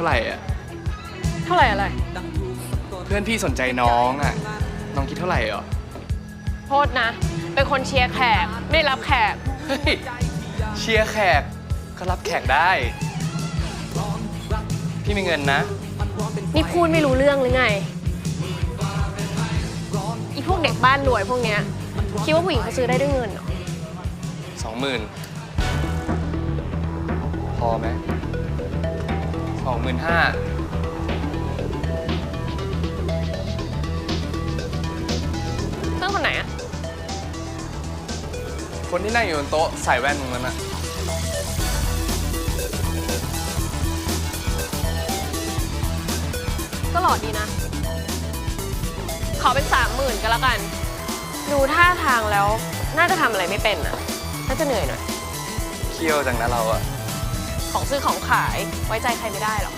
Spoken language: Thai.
ท่าไหร่อะ เท่าไหร่อะไร เพื่อนพี่สนใจน้องอะ น้องคิดเท่าไหร่เหรอ โทษนะ เป็นคนเชียร์แขก ไม่รับแขก เฮ้ย เชียร์แขกก็รับแขกได้ พี่มีเงินนะ นี่พูดไม่รู้เรื่องหรือไง อีพวกเด็กบ้านรวยพวกเนี้ย คิดว่าผู้หญิงเขาซื้อได้ด้วยเงินเหรอสองหมื่นพอไหมส องหมื่นห้าเพื่อนคนไหนอะคนที่นั่งอยู่บนโต๊ะใส่แว่นตรงนั้นอะก็หล่อดีนะ ขอเป็นสามหมื่นก็แล้วกัน ดูท่าทางแล้วน่าจะทำอะไรไม่เป็นอะน่าจะเหนื่อยหน่อย เคี่ยวจังนะเราอะ ของซื้อของขายไว้ใจใครไม่ได้หรอก